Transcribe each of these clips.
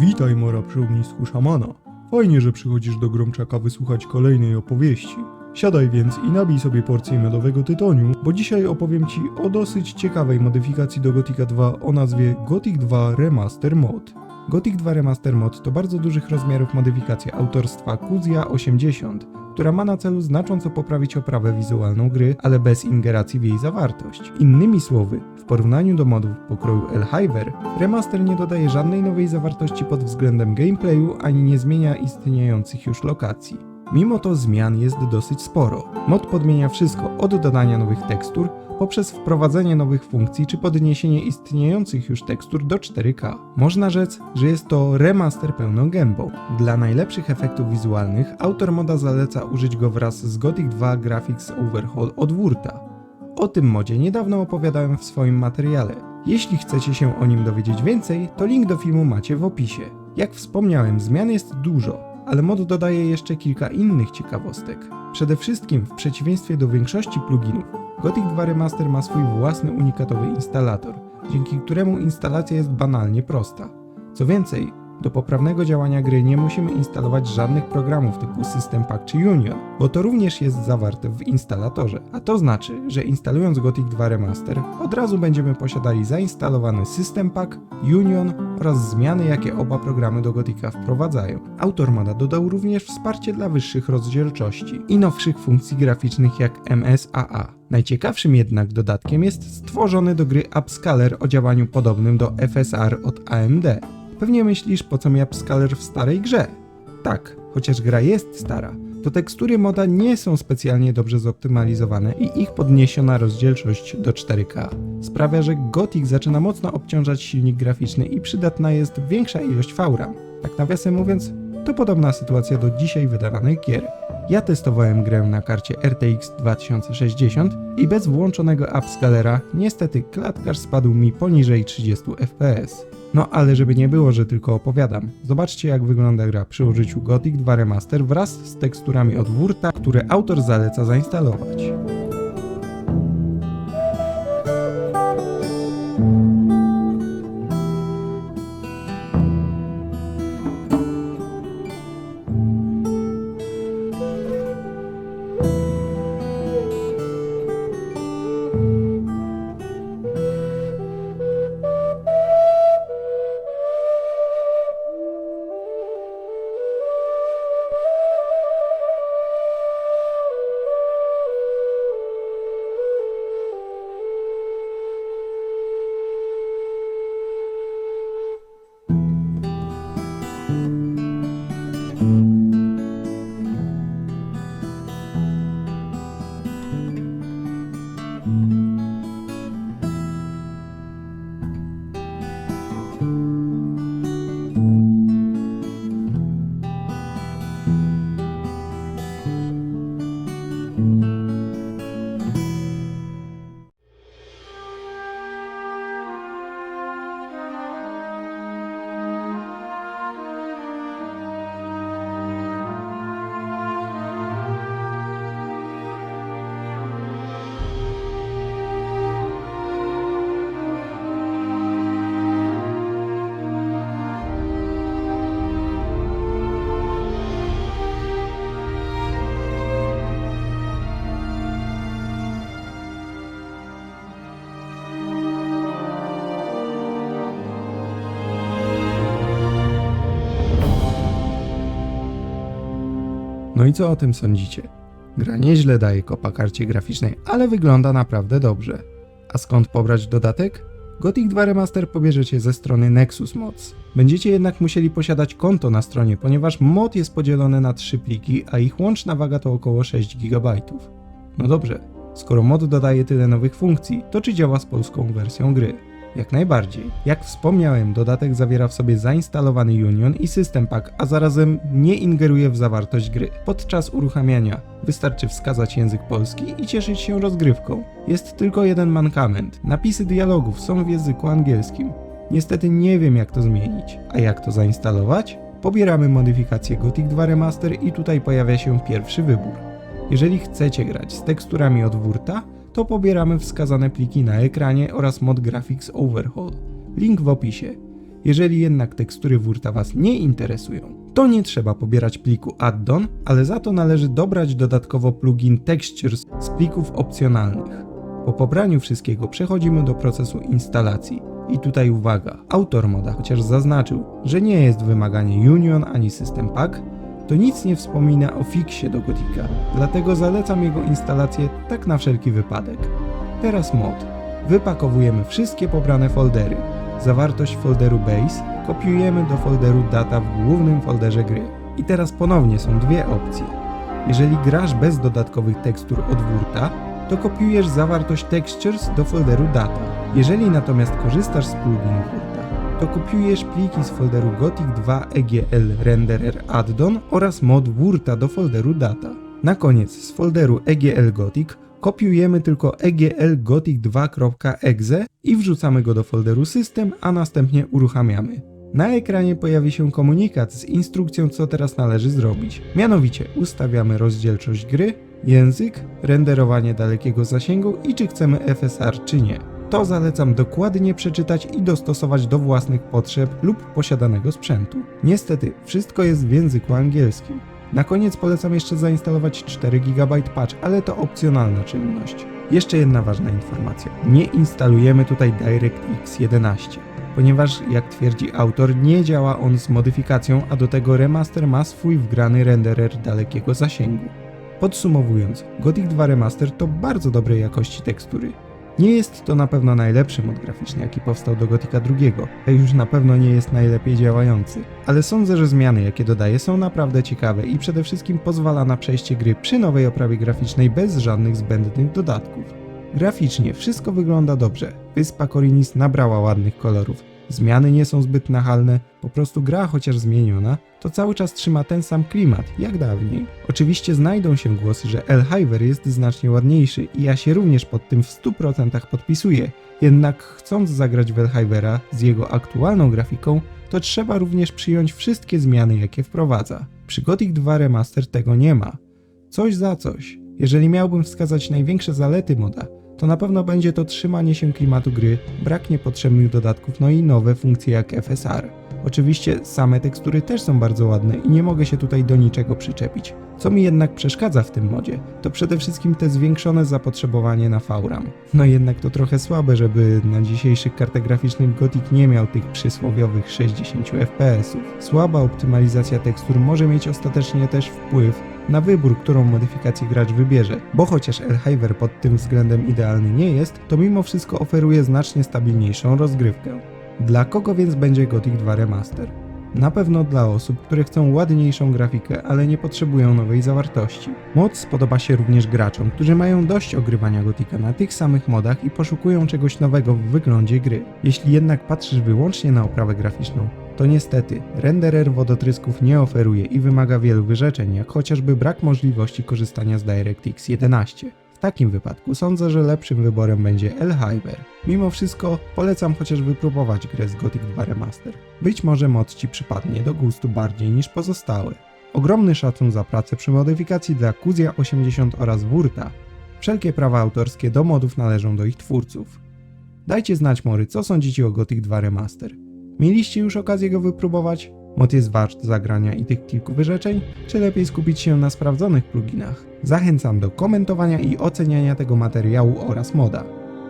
Witaj, Mora przy ognisku szamana. Fajnie, że przychodzisz do Gromczaka wysłuchać kolejnej opowieści. Siadaj więc i nabij sobie porcję miodowego tytoniu, bo dzisiaj opowiem Ci o dosyć ciekawej modyfikacji do Gothica 2 o nazwie Gothic 2 Remaster Mod. Gothic 2 Remaster Mod to bardzo dużych rozmiarów modyfikacja autorstwa Kuzia 80, która ma na celu znacząco poprawić oprawę wizualną gry, ale bez ingeracji w jej zawartość. Innymi słowy, w porównaniu do modów pokroju Elhiver, remaster nie dodaje żadnej nowej zawartości pod względem gameplayu ani nie zmienia istniejących już lokacji. Mimo to zmian jest dosyć sporo. Mod podmienia wszystko od dodania nowych tekstur, poprzez wprowadzenie nowych funkcji czy podniesienie istniejących już tekstur do 4K. Można rzec, że jest to remaster pełną gębą. Dla najlepszych efektów wizualnych autor moda zaleca użyć go wraz z Gothic 2 Graphics Overhaul od Wurta. O tym modzie niedawno opowiadałem w swoim materiale. Jeśli chcecie się o nim dowiedzieć więcej, to link do filmu macie w opisie. Jak wspomniałem, zmian jest dużo, ale mod dodaje jeszcze kilka innych ciekawostek. Przede wszystkim, w przeciwieństwie do większości pluginów, Gothic 2 Remaster ma swój własny unikatowy instalator, dzięki któremu instalacja jest banalnie prosta. Co więcej, do poprawnego działania gry nie musimy instalować żadnych programów typu System Pack czy Union, bo to również jest zawarte w instalatorze. A to znaczy, że instalując Gothic 2 Remaster, od razu będziemy posiadali zainstalowany System Pack, Union oraz zmiany, jakie oba programy do Gothica wprowadzają. Autor moda dodał również wsparcie dla wyższych rozdzielczości i nowszych funkcji graficznych jak MSAA. Najciekawszym jednak dodatkiem jest stworzony do gry upscaler o działaniu podobnym do FSR od AMD. Pewnie myślisz, po co mi upscaler w starej grze? Tak, chociaż gra jest stara, to tekstury moda nie są specjalnie dobrze zoptymalizowane i ich podniesiona rozdzielczość do 4K sprawia, że Gothic zaczyna mocno obciążać silnik graficzny i przydatna jest większa ilość VRAM. Tak nawiasem mówiąc, to podobna sytuacja do dzisiaj wydawanych gier. Ja testowałem grę na karcie RTX 2060 i bez włączonego upscalera niestety klatkarz spadł mi poniżej 30 fps. No ale żeby nie było, że tylko opowiadam, zobaczcie jak wygląda gra przy użyciu Gothic 2 Remaster wraz z teksturami od Wurta, które autor zaleca zainstalować. you No i co o tym sądzicie? Gra nieźle daje kopa karcie graficznej, ale wygląda naprawdę dobrze. A skąd pobrać dodatek? Gothic 2 Remaster pobierzecie ze strony Nexus Mods. Będziecie jednak musieli posiadać konto na stronie, ponieważ mod jest podzielony na trzy pliki, a ich łączna waga to około 6 GB. No dobrze, skoro mod dodaje tyle nowych funkcji, to czy działa z polską wersją gry? Jak najbardziej. Jak wspomniałem, dodatek zawiera w sobie zainstalowany Union i System Pack, a zarazem nie ingeruje w zawartość gry. Podczas uruchamiania wystarczy wskazać język polski i cieszyć się rozgrywką. Jest tylko jeden mankament. Napisy dialogów są w języku angielskim. Niestety nie wiem jak to zmienić. A jak to zainstalować? Pobieramy modyfikację Gothic 2 Remaster i tutaj pojawia się pierwszy wybór. Jeżeli chcecie grać z teksturami od Wurta, to pobieramy wskazane pliki na ekranie oraz mod Graphics Overhaul. Link w opisie. Jeżeli jednak tekstury Wurta Was nie interesują, to nie trzeba pobierać pliku addon, ale za to należy dobrać dodatkowo plugin Textures z plików opcjonalnych. Po pobraniu wszystkiego przechodzimy do procesu instalacji. I tutaj uwaga, autor moda chociaż zaznaczył, że nie jest wymaganie Union ani System Pack, to nic nie wspomina o fixie do Gotika, dlatego zalecam jego instalację tak na wszelki wypadek. Teraz mod. Wypakowujemy wszystkie pobrane foldery. Zawartość folderu base kopiujemy do folderu data w głównym folderze gry. I teraz ponownie są dwie opcje. Jeżeli grasz bez dodatkowych tekstur od Wurta, to kopiujesz zawartość textures do folderu data. Jeżeli natomiast korzystasz z pluginu Wurta, to kopiujesz pliki z folderu Gothic 2 EGL Renderer Addon oraz mod Wurta do folderu data. Na koniec z folderu EGL Gothic kopiujemy tylko EGL Gothic 2.exe i wrzucamy go do folderu system, a następnie uruchamiamy. Na ekranie pojawi się komunikat z instrukcją co teraz należy zrobić. Mianowicie ustawiamy rozdzielczość gry, język, renderowanie dalekiego zasięgu i czy chcemy FSR czy nie. To zalecam dokładnie przeczytać i dostosować do własnych potrzeb lub posiadanego sprzętu. Niestety, wszystko jest w języku angielskim. Na koniec polecam jeszcze zainstalować 4 GB patch, ale to opcjonalna czynność. Jeszcze jedna ważna informacja. Nie instalujemy tutaj DirectX 11, ponieważ jak twierdzi autor, nie działa on z modyfikacją, a do tego remaster ma swój wgrany renderer dalekiego zasięgu. Podsumowując, Gothic 2 Remaster to bardzo dobrej jakości tekstury. Nie jest to na pewno najlepszy mod graficzny, jaki powstał do Gotika II, a już na pewno nie jest najlepiej działający. Ale sądzę, że zmiany, jakie dodaje, są naprawdę ciekawe i przede wszystkim pozwala na przejście gry przy nowej oprawie graficznej bez żadnych zbędnych dodatków. Graficznie wszystko wygląda dobrze. Wyspa Korinis nabrała ładnych kolorów. Zmiany nie są zbyt nachalne, po prostu gra chociaż zmieniona, to cały czas trzyma ten sam klimat, jak dawniej. Oczywiście znajdą się głosy, że Elhiver jest znacznie ładniejszy i ja się również pod tym w 100% podpisuję, jednak chcąc zagrać w Elhivera z jego aktualną grafiką, to trzeba również przyjąć wszystkie zmiany, jakie wprowadza. Przy Gothic 2 Remaster tego nie ma. Coś za coś. Jeżeli miałbym wskazać największe zalety moda, to na pewno będzie to trzymanie się klimatu gry, brak niepotrzebnych dodatków, no i nowe funkcje jak FSR. Oczywiście same tekstury też są bardzo ładne i nie mogę się tutaj do niczego przyczepić. Co mi jednak przeszkadza w tym modzie, to przede wszystkim te zwiększone zapotrzebowanie na VRAM. No jednak to trochę słabe, żeby na dzisiejszych kartach graficznych Gothic nie miał tych przysłowiowych 60 FPS-ów. Słaba optymalizacja tekstur może mieć ostatecznie też wpływ na wybór, którą modyfikację gracz wybierze, bo chociaż Elhiver pod tym względem idealny nie jest, to mimo wszystko oferuje znacznie stabilniejszą rozgrywkę. Dla kogo więc będzie Gothic 2 Remaster? Na pewno dla osób, które chcą ładniejszą grafikę, ale nie potrzebują nowej zawartości. Mod spodoba się również graczom, którzy mają dość ogrywania Gotika na tych samych modach i poszukują czegoś nowego w wyglądzie gry. Jeśli jednak patrzysz wyłącznie na oprawę graficzną, to niestety renderer wodotrysków nie oferuje i wymaga wielu wyrzeczeń, jak chociażby brak możliwości korzystania z DirectX 11. W takim wypadku sądzę, że lepszym wyborem będzie Elhiver. Mimo wszystko polecam chociaż wypróbować grę z Gothic 2 Remaster. Być może mod Ci przypadnie do gustu bardziej niż pozostałe. Ogromny szacun za pracę przy modyfikacji dla Kuzia 80 oraz Wurta. Wszelkie prawa autorskie do modów należą do ich twórców. Dajcie znać mory, co sądzicie o Gothic 2 Remaster. Mieliście już okazję go wypróbować? Mod jest wart zagrania i tych kilku wyrzeczeń? Czy lepiej skupić się na sprawdzonych pluginach? Zachęcam do komentowania i oceniania tego materiału oraz moda.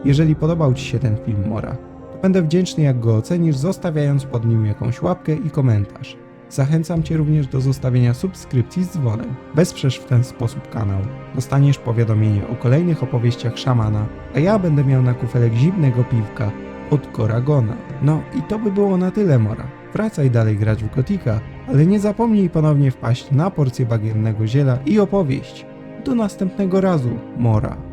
Jeżeli podobał Ci się ten film Mora, to będę wdzięczny jak go ocenisz, zostawiając pod nim jakąś łapkę i komentarz. Zachęcam Cię również do zostawienia subskrypcji z dzwonem. Wesprzesz w ten sposób kanał. Dostaniesz powiadomienie o kolejnych opowieściach szamana, a ja będę miał na kufelek zimnego piwka od Koragona. No i to by było na tyle, Mora. Wracaj dalej grać w Gotika, ale nie zapomnij ponownie wpaść na porcję bagiennego ziela i opowieść. Do następnego razu, Mora.